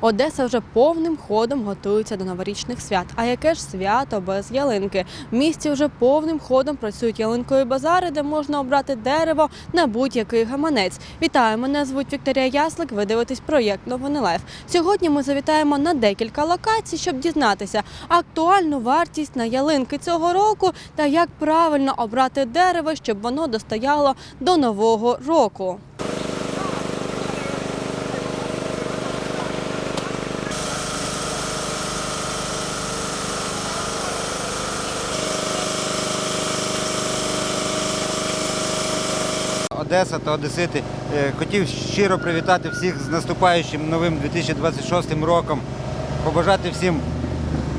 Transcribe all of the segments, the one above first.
Одеса вже повним ходом готується до новорічних свят. А яке ж свято без ялинки? В місті вже повним ходом працюють ялинкові базари, де можна обрати дерево на будь-який гаманець. Вітаю, мене звуть Вікторія Яслик. Ви дивитесь проєкт Новини Лайф. Сьогодні ми завітаємо на декілька локацій, щоб дізнатися актуальну вартість на ялинки цього року та як правильно обрати дерево, щоб воно достояло до нового року. Одеса та Одесити. Е, Хотів щиро привітати всіх з наступаючим новим 2026 роком. Побажати всім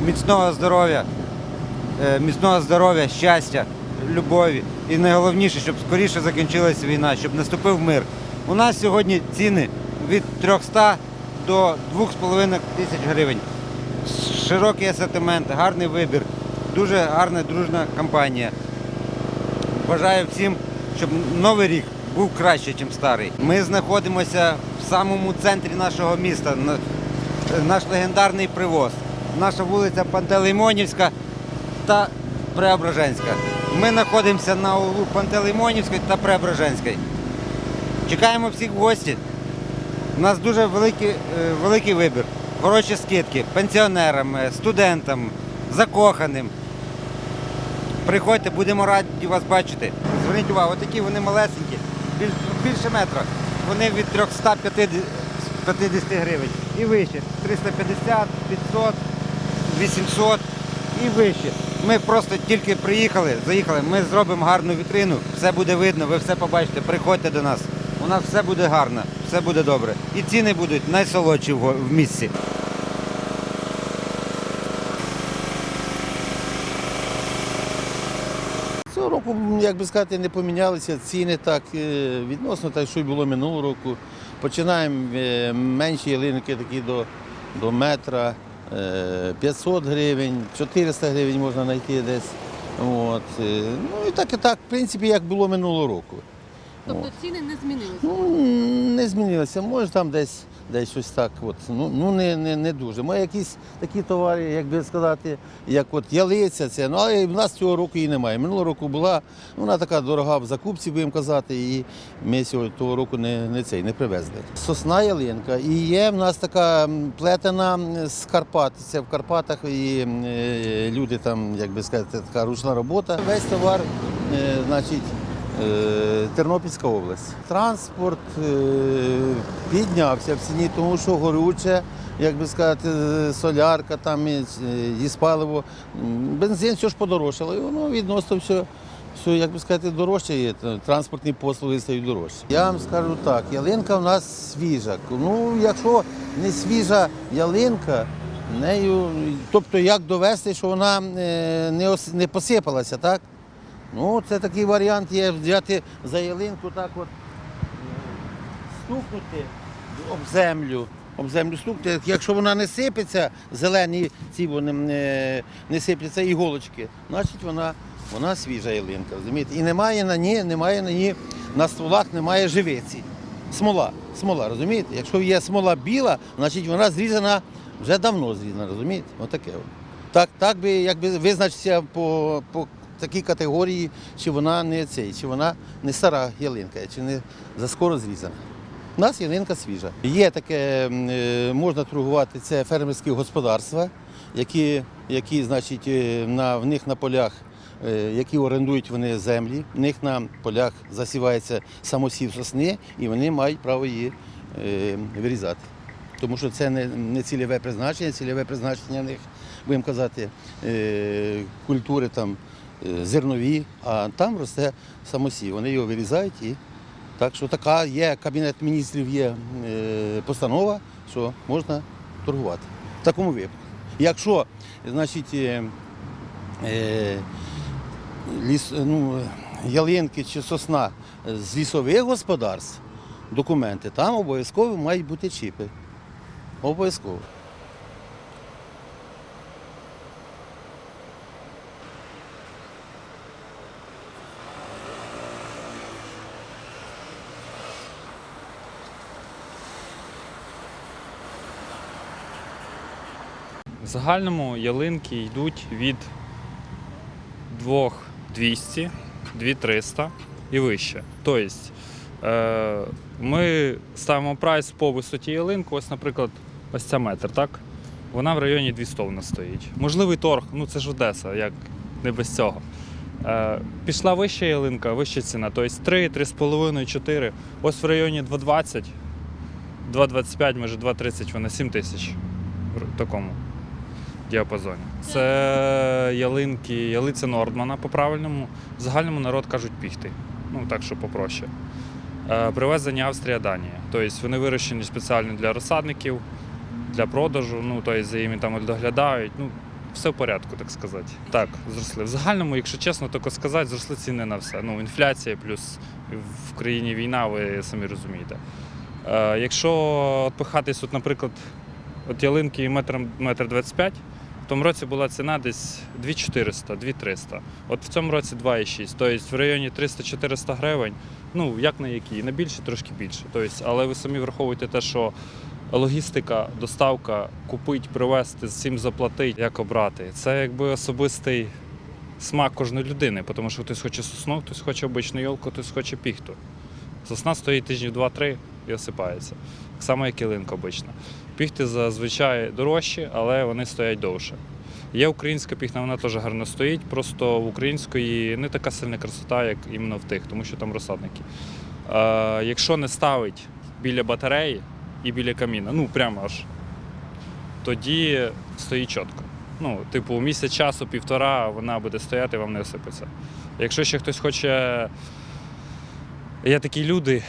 міцного здоров'я, е, міцного здоров'я, щастя, любові. І найголовніше, щоб скоріше закінчилася війна, щоб наступив мир. У нас сьогодні ціни від 300 до 2,5 тисяч гривень. Широкий асортимент, гарний вибір, дуже гарна дружна компанія. Бажаю всім, щоб новий рік був краще, ніж старий. Ми знаходимося в самому центрі нашого міста, наш легендарний привоз. Наша вулиця Пантелеймонівська та Преображенська. Ми знаходимося на углу Пантелеймонівської та Преображенської. Чекаємо всіх в гості. У нас дуже великий, е, великий вибір. Хороші скидки пенсіонерам, е, студентам, закоханим. Приходьте, будемо раді вас бачити. Зверніть увагу, отакі вони малесенькі, більше метра. Вони від 350 гривень і вище. 350, 500, 800 і вище. Ми просто тільки приїхали, заїхали, ми зробимо гарну вітрину, все буде видно, ви все побачите, приходьте до нас. У нас все буде гарно, все буде добре. І ціни будуть найсолодші в го- в місті. Цього року, як би сказати, не помінялися ціни так е, відносно так, що й було минулого року. Починаємо е, менші ялинки такі до, до метра, е, 500 гривень, 400 гривень можна знайти десь. От. е, Ну і так і так, в принципі, як було минулого року. Тобто ціни не змінилися. Ну, не змінилося. Може там десь, десь щось так. От. Ну, ну не, не, не дуже. Ми якісь такі товари, як би сказати, як от ялиця, це. Ну, але в нас цього року її немає. Минулого року була, ну, вона така дорога в закупці, будемо казати, і ми цього того року не, не, цей, не привезли. Сосна ялинка. І є в нас така плетена з Карпат. Це в Карпатах і е, люди там, як би сказати, така ручна робота. Весь товар, е, значить. Е, Тернопільська область. Транспорт е, піднявся в ціні, тому що горюче, як би сказати, е, солярка, там і, і паливо, бензин все ж подорожчало, і воно відносно все, все як би сказати, дорожче є. Транспортні послуги стають дорожчі. Я вам скажу так, ялинка в нас свіжа. Ну, якщо не свіжа ялинка, нею, тобто як довести, що вона е, не посипалася, так? Ну, це такий варіант є взяти за ялинку, так от е, стукнути об землю. Об землю стукнути. Якщо вона не сипеться, зелені ці вони не, не сипляться іголочки, значить вона, вона свіжа ялинка. розумієте? І немає на ній, немає на ній, на стволах немає живиці. Смола. Смола, розумієте? Якщо є смола біла, значить вона зрізана вже давно зрізана, розумієте? Отаке. От. Так, так би якби визначитися по, по такій категорії, чи вона не цей, чи вона не стара ялинка, чи не заскоро зрізана. У нас ялинка свіжа. Є таке, е, можна торгувати, це фермерські господарства, які, які значить, е, на, в них на полях, е, які орендують вони землі, в них на полях засівається самосів сосни, і вони мають право її вирізати. Тому що це не, не цільове призначення, цільове призначення в них, будемо казати, культури там зернові, а там росте самосів. Вони його вирізають і так що така є, Кабінет міністрів є е, постанова, що можна торгувати. В такому випадку. Якщо, значить, е, е, ліс, ну, ялинки чи сосна з лісових господарств, документи, там обов'язково мають бути чіпи. Обов'язково. В загальному ялинки йдуть від 2200, 2300 і вище. Тобто е, ми ставимо прайс по висоті ялинку. Ось, наприклад, ось ця метр, так? Вона в районі 200 в нас стоїть. Можливий торг, ну це ж Одеса, як не без цього. Е, пішла вища ялинка, вища ціна, тобто 3, 3,5, 4. Ось в районі 2,20, 2,25, може 2,30, вона 7 тисяч в такому діапазоні. Це ялинки, ялиця Нордмана по-правильному. В загальному народ кажуть піхти. Ну так, що попроще. Е, Привезені Австрія, Данія. Тобто вони вирощені спеціально для розсадників, для продажу, ну тобто за ними там доглядають. Ну, все в порядку, так сказати. Так, зросли. В загальному, якщо чесно, тільки сказати, зросли ціни на все. Ну, інфляція, плюс в країні війна, ви самі розумієте. Е, якщо відпихатись, от, наприклад, от ялинки метром метр 25, в тому році була ціна десь 2400, 2300. От в цьому році 2,6. Тобто в районі 300-400 гривень. Ну, як на які, на більше, трошки більше. Тобто, але ви самі враховуєте те, що логістика, доставка, купить, привезти, цим заплатити, як обрати. Це якби особистий смак кожної людини, тому що хтось хоче сосну, хтось хоче обичну йолку, хтось хоче піхту. Сосна стоїть тижнів 2-3 і осипається. Так само, як і линка обична. Піхти зазвичай дорожчі, але вони стоять довше. Є українська піхна, вона теж гарно стоїть, просто в української не така сильна красота, як іменно в тих, тому що там розсадники. Е, якщо не ставить біля батареї і біля каміна, ну прямо аж, тоді стоїть чітко. Ну, типу, місяць часу, півтора, вона буде стояти, вам не осипеться. Якщо ще хтось хоче. Є такі люди,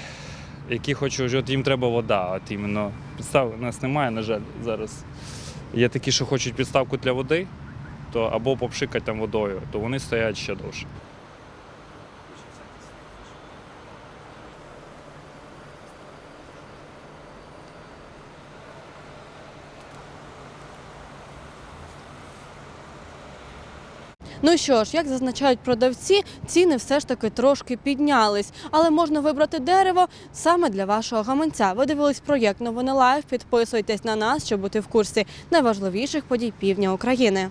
які хочуть, от їм треба вода. От іменно підстав у нас немає, на жаль, зараз. Є такі, що хочуть підставку для води, то або попшикати там водою, то вони стоять ще довше. Ну що ж, як зазначають продавці, ціни все ж таки трошки піднялись, але можна вибрати дерево саме для вашого гаманця. Ви дивились проєкт Новини Лайв. Підписуйтесь на нас, щоб бути в курсі найважливіших подій півдня України.